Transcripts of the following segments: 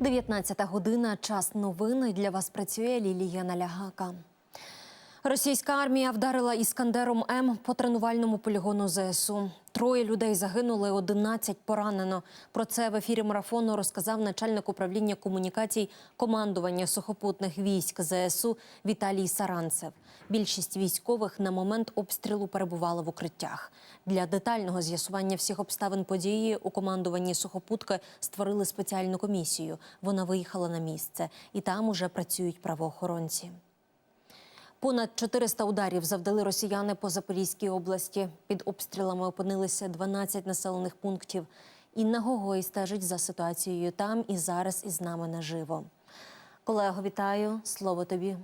19 година. Час новини. Для вас працює Лілія Налягака. Російська армія вдарила іскандером М по тренувальному полігону ЗСУ. Троє людей загинули, 11 поранено. Про це в ефірі марафону розказав начальник управління комунікацій командування сухопутних військ ЗСУ Віталій Саранцев. Більшість військових на момент обстрілу перебували в укриттях. Для детального з'ясування всіх обставин події у командуванні сухопутки створили спеціальну комісію. Вона виїхала на місце, і там уже працюють правоохоронці. Понад 400 ударів завдали росіяни по Запорізькій області. Під обстрілами опинилися 12 населених пунктів. Інна Гогой стежить за ситуацією там і зараз із нами наживо. Колего, вітаю. Слово тобі.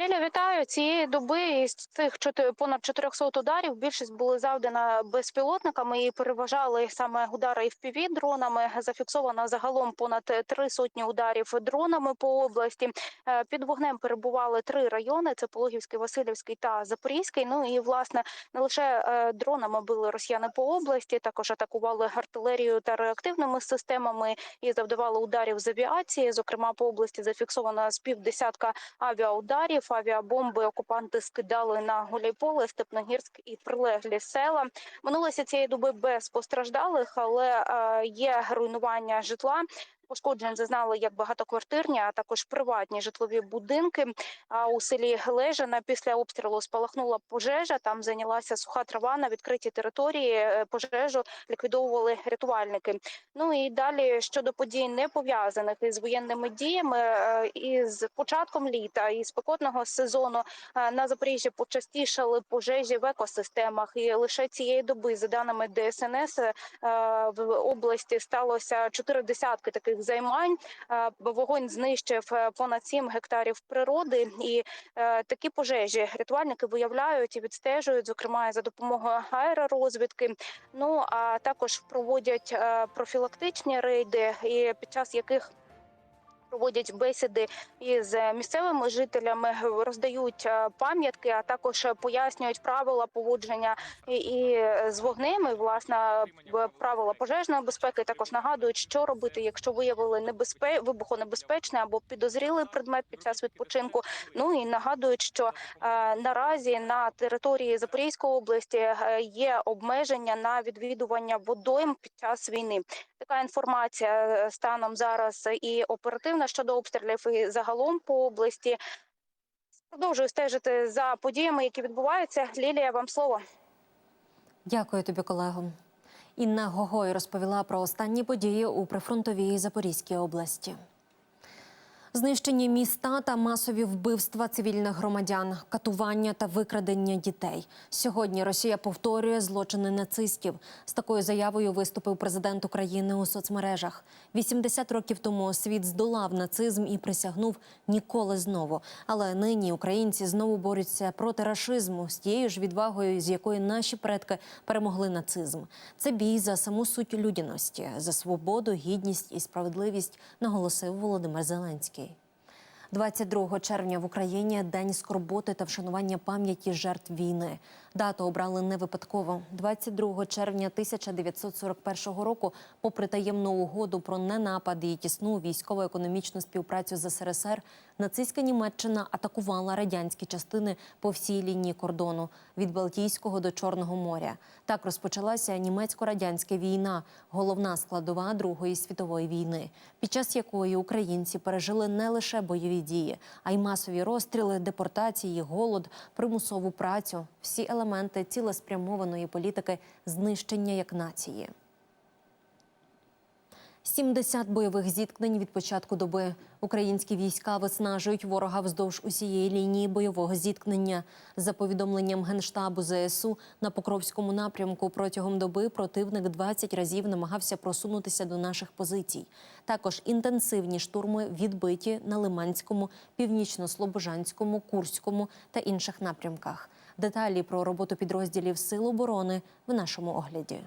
Ліля, вітаю. Цієї доби із цих понад 400 ударів більшість були завдана безпілотниками і переважали саме удари FPV дронами. Зафіксовано загалом понад три сотні ударів дронами по області. Е, Під вогнем перебували три райони: це Пологівський, Васильівський та Запорізький. Ну і власне не лише е, дронами били росіяни по області, також атакували артилерією та реактивними системами і завдавали ударів з авіації. Зокрема, по області зафіксовано з півдесятка авіаударів. Авіабомби окупанти скидали на Гуляйполе, Степногірськ і прилеглі села. Минулося цієї доби без постраждалих, але е, є руйнування житла. Пошкоджень зазнали як багатоквартирні, а також приватні житлові будинки. А у селі Лежина після обстрілу спалахнула пожежа. Там зайнялася суха трава на відкритій території. Е, Пожежу ліквідовували рятувальники. Ну і далі щодо подій не пов'язаних із воєнними діями, е, із початком літа і спекотного сезону е, на Запоріжжі почастішали пожежі в екосистемах. І лише цієї доби, за даними ДСНС, в області сталося чотири десятки таких займань. Е, Вогонь знищив е, понад 7 гектарів природи, і е, такі пожежі рятувальники виявляють і відстежують, зокрема за допомогою аеророзвідки. Ну а також проводять профілактичні рейди, і під час яких Проводять бесіди із місцевими жителями, роздають е, пам'ятки, а також пояснюють правила поводження і, з вогнем, і власне правила пожежної безпеки. Також нагадують, що робити, якщо виявили небезпе... вибухонебезпечний або підозрілий предмет під час відпочинку. Ну і нагадують, що е, наразі на території Запорізької області е, є обмеження на відвідування водойм під час війни. Така інформація е, станом зараз і оперативна щодо обстрілів, і загалом по області. Продовжую стежити за подіями, які відбуваються. Лілія, вам слово. Дякую тобі, колего. Інна Гогой розповіла про останні події у прифронтовій Запорізькій області. Знищені міста та масові вбивства цивільних громадян, катування та викрадення дітей. Сьогодні Росія повторює злочини нацистів. З такою заявою виступив президент України у соцмережах. 80 років тому світ здолав нацизм і присягнув ніколи знову. Але нині українці знову борються проти рашизму з тією ж відвагою, з якою наші предки перемогли нацизм. Це бій за саму суть людяності, за свободу, гідність і справедливість, наголосив Володимир Зеленський. 22 червня в Україні день скорботи та вшанування пам'яті жертв війни. Дату обрали не випадково. 22 червня 1941 року, попри таємну угоду про ненапад і тісну військово-економічну співпрацю з СРСР, нацистська Німеччина атакувала радянські частини по всій лінії кордону від Балтійського до Чорного моря. Так розпочалася німецько-радянська війна, головна складова Другої світової війни, під час якої українці пережили не лише бойові дії, а й масові розстріли, депортації, голод, примусову працю, всі елементи цілеспрямованої політики знищення як нації. 70 бойових зіткнень від початку доби. Українські війська виснажують ворога вздовж усієї лінії бойового зіткнення. За повідомленням Генштабу ЗСУ на Покровському напрямку протягом доби противник 20 разів намагався просунутися до наших позицій. Також інтенсивні штурми відбиті на Лиманському, Північно-Слобожанському, Курському та інших напрямках. Деталі про роботу підрозділів Сил оборони в нашому огляді.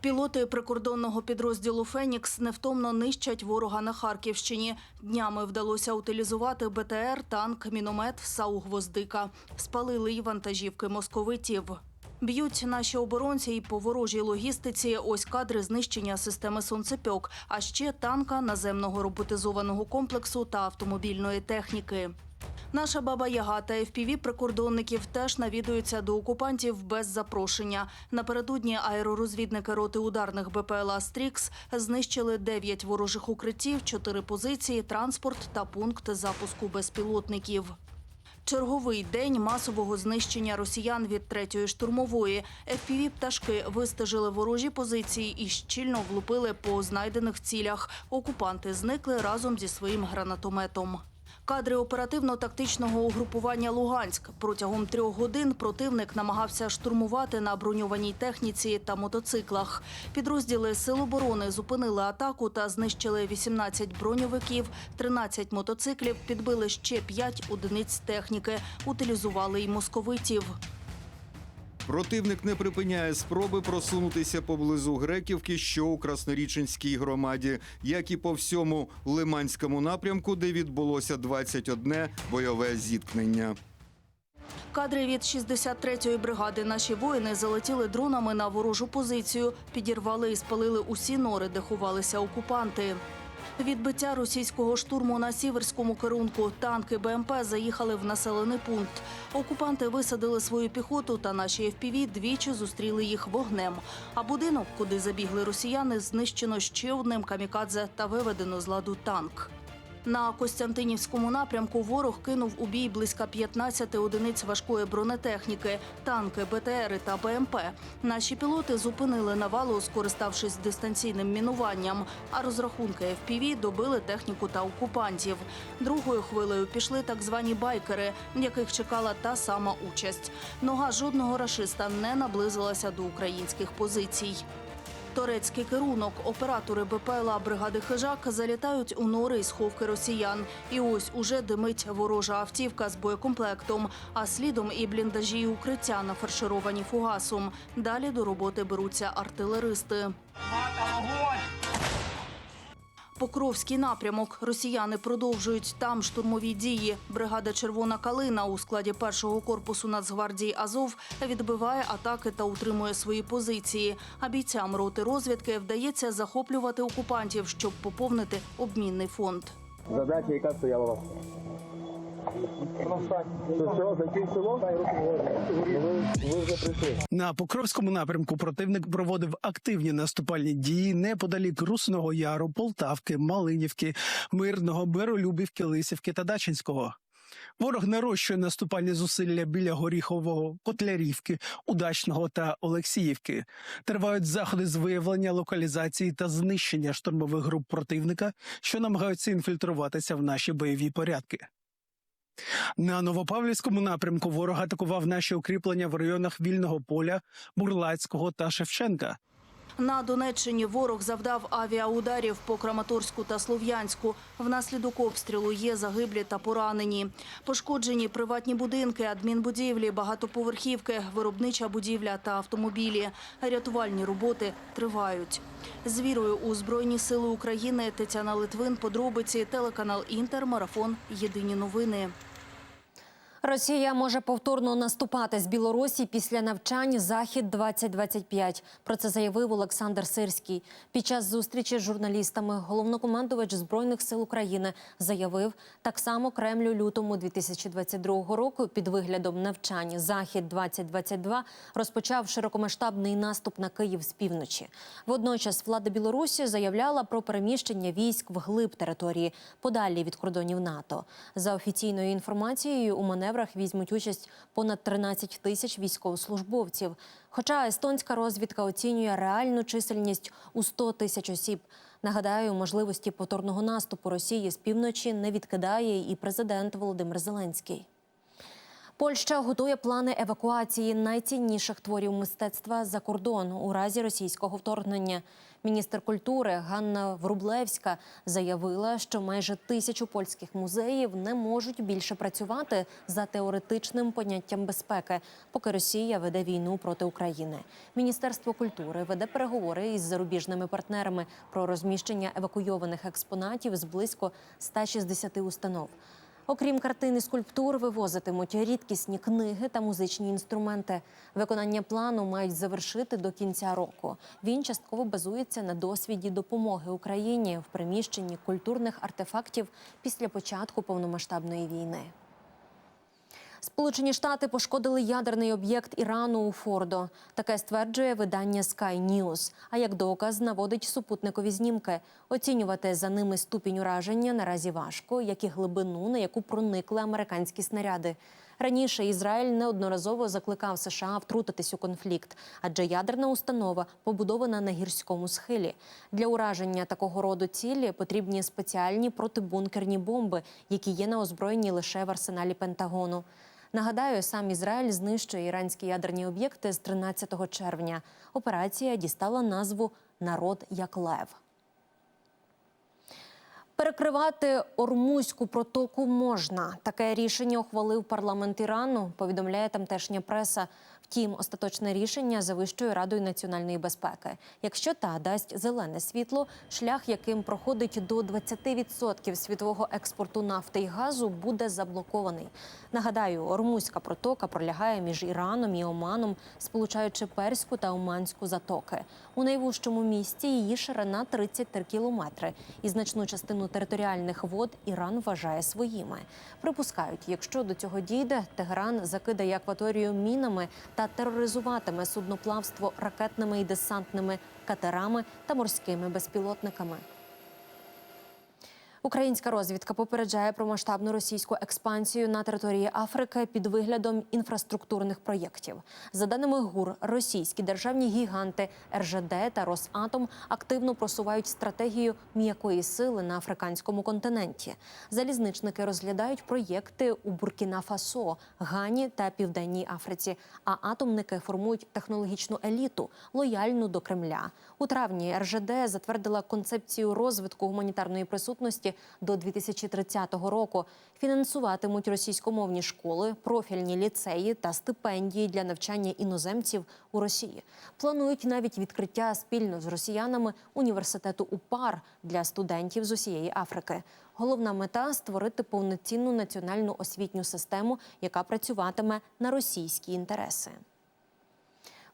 Пілоти прикордонного підрозділу Фенікс невтомно нищать ворога на Харківщині. Днями вдалося утилізувати БТР, танк, міномет, САУ «Гвоздика». Спалили й вантажівки московитів. Б'ють наші оборонці і по ворожій логістиці. Ось кадри знищення системи сонцепьок, а ще танка, наземного роботизованого комплексу та автомобільної техніки. Наша баба Яга та fpv прикордонників теж навідуються до окупантів без запрошення. Напередодні аеророзвідники роти ударних БПЛА Стрікс знищили 9 ворожих укриттів, 4 позиції, транспорт та пункт запуску безпілотників. Черговий день масового знищення росіян від третьої штурмової. fpv пташки вистежили ворожі позиції і щільно влупили по знайдених цілях. Окупанти зникли разом зі своїм гранатометом. Кадри оперативно-тактичного угрупування Луганськ. Протягом трьох годин противник намагався штурмувати на броньованій техніці та мотоциклах. Підрозділи Сил оборони зупинили атаку та знищили 18 броньовиків, 13 мотоциклів, підбили ще 5 одиниць техніки, утилізували й московитів. Противник не припиняє спроби просунутися поблизу Греківки, що у Красноріченській громаді, як і по всьому Лиманському напрямку, де відбулося 21 бойове зіткнення. Кадри від 63-ї бригади. Наші воїни залетіли дронами на ворожу позицію, підірвали і спалили усі нори, де ховалися окупанти. Відбиття російського штурму на сіверському керунку. Танки БМП заїхали в населений пункт. Окупанти висадили свою піхоту, та наші ФПВ двічі зустріли їх вогнем. А будинок, куди забігли росіяни, знищено ще одним камікадзе та виведено з ладу танк. На Костянтинівському напрямку ворог кинув у бій близько 15 одиниць важкої бронетехніки, танки, БТРи та БМП. Наші пілоти зупинили навалу, скориставшись дистанційним мінуванням. А розрахунки FPV добили техніку та окупантів. Другою хвилею пішли так звані байкери, яких чекала та сама участь. Нога жодного рашиста не наблизилася до українських позицій. Турецький керунок, оператори БПЛА бригади Хижак залітають у нори і сховки росіян. І ось уже димить ворожа автівка з боєкомплектом, а слідом і бліндажі і укриття нафаршировані фугасом. Далі до роботи беруться артилеристи. Покровський напрямок. Росіяни продовжують там штурмові дії. Бригада Червона калина у складі першого корпусу Нацгвардії Азов відбиває атаки та утримує свої позиції. А бійцям роти розвідки вдається захоплювати окупантів, щоб поповнити обмінний фонд. Задача, яка стояла На Покровському напрямку противник проводив активні наступальні дії неподалік Русного Яру, Полтавки, Малинівки, Мирного, Беролюбівки, Лисівки та Дачинського. Ворог нарощує наступальні зусилля біля Горіхового, Котлярівки, Удачного та Олексіївки. Тривають заходи з виявлення локалізації та знищення штурмових груп противника, що намагаються інфільтруватися в наші бойові порядки. На Новопавлівському напрямку ворог атакував наші укріплення в районах Вільного поля, Бурлацького та Шевченка. На Донеччині ворог завдав авіаударів по Краматорську та Слов'янську. Внаслідок обстрілу є загиблі та поранені. Пошкоджені приватні будинки, адмінбудівлі, багатоповерхівки, виробнича будівля та автомобілі. Рятувальні роботи тривають. З вірою у Збройні Сили України Тетяна Литвин, подробиці, телеканал Інтер, марафон, єдині новини. Росія може повторно наступати з Білорусі після навчань Захід 2025 Про це заявив Олександр Сирський. Під час зустрічі з журналістами головнокомандувач збройних сил України заявив, так само Кремль у лютому 2022 року під виглядом навчань Захід 2022 розпочав широкомасштабний наступ на Київ з півночі. Водночас влада Білорусі заявляла про переміщення військ вглиб території подалі від кордонів НАТО. За офіційною інформацією, у маневрах візьмуть участь понад 13 тисяч військовослужбовців. Хоча естонська розвідка оцінює реальну чисельність у 100 тисяч осіб. Нагадаю, можливості повторного наступу Росії з півночі не відкидає і президент Володимир Зеленський. Польща готує плани евакуації найцінніших творів мистецтва за кордон у разі російського вторгнення. Міністр культури Ганна Врублевська заявила, що майже тисячу польських музеїв не можуть більше працювати за теоретичним поняттям безпеки, поки Росія веде війну проти України. Міністерство культури веде переговори із зарубіжними партнерами про розміщення евакуйованих експонатів з близько 160 установ. Окрім картин і скульптур, вивозитимуть рідкісні книги та музичні інструменти. Виконання плану мають завершити до кінця року. Він частково базується на досвіді допомоги Україні в приміщенні культурних артефактів після початку повномасштабної війни. Сполучені Штати пошкодили ядерний об'єкт Ірану у Фордо. Таке стверджує видання Sky News. А як доказ наводить супутникові знімки. Оцінювати за ними ступінь ураження наразі важко, як і глибину, на яку проникли американські снаряди. Раніше Ізраїль неодноразово закликав США втрутитись у конфлікт, адже ядерна установа побудована на гірському схилі. Для ураження такого роду цілі потрібні спеціальні протибункерні бомби, які є на озброєнні лише в арсеналі Пентагону. Нагадаю, сам Ізраїль знищує іранські ядерні об'єкти з 13 червня. Операція дістала назву Народ як лев. Перекривати Ормузьку протоку можна. Таке рішення ухвалив парламент Ірану. Повідомляє тамтешня преса. Втім, остаточне рішення за Вищою радою національної безпеки. Якщо та дасть зелене світло, шлях, яким проходить до 20% світового експорту нафти і газу, буде заблокований. Нагадаю, Ормузька протока пролягає між Іраном і Оманом, сполучаючи Перську та Оманську затоки. У найвужчому місті її ширина 33 кілометри, і значну частину територіальних вод Іран вважає своїми. Припускають, якщо до цього дійде, Тегеран закидає акваторію мінами та тероризуватиме судноплавство ракетними і десантними катерами та морськими безпілотниками. Українська розвідка попереджає про масштабну російську експансію на території Африки під виглядом інфраструктурних проєктів. За даними ГУР, російські державні гіганти РЖД та Росатом активно просувають стратегію м'якої сили на африканському континенті. Залізничники розглядають проєкти у Буркіна-Фасо, Гані та Південній Африці. А атомники формують технологічну еліту, лояльну до Кремля. У травні РЖД затвердила концепцію розвитку гуманітарної присутності до 2030 року. Фінансуватимуть російськомовні школи, профільні ліцеї та стипендії для навчання іноземців у Росії. Планують навіть відкриття спільно з росіянами університету УПАР для студентів з усієї Африки. Головна мета створити повноцінну національну освітню систему, яка працюватиме на російські інтереси.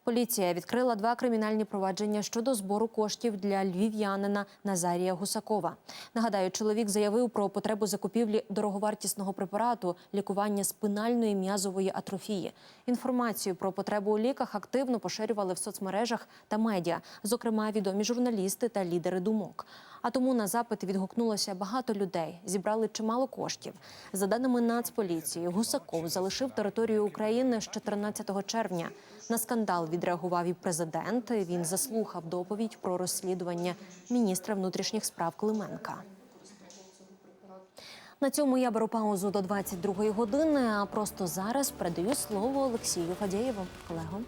Поліція відкрила два кримінальні провадження щодо збору коштів для львів'янина Назарія Гусакова. Нагадаю, чоловік заявив про потребу закупівлі дороговартісного препарату лікування спинальної м'язової атрофії. Інформацію про потребу у ліках активно поширювали в соцмережах та медіа, зокрема відомі журналісти та лідери думок. А тому на запит відгукнулося багато людей, зібрали чимало коштів. За даними Нацполіції, Гусаков залишив територію України з 14 червня. На скандал відреагував і президент. Він заслухав доповідь про розслідування міністра внутрішніх справ Клименка. На цьому я беру паузу до 22-ї години. А просто зараз передаю слово Олексію Фадєєву. Колего.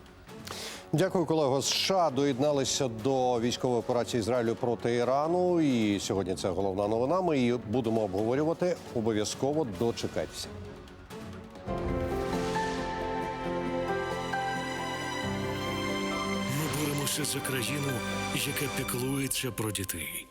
Дякую, колего. США доєдналися до військової операції Ізраїлю проти Ірану. І сьогодні це головна новина. Ми її будемо обговорювати. Обов'язково дочекайтеся. Ми за країну, яка піклується про дітей.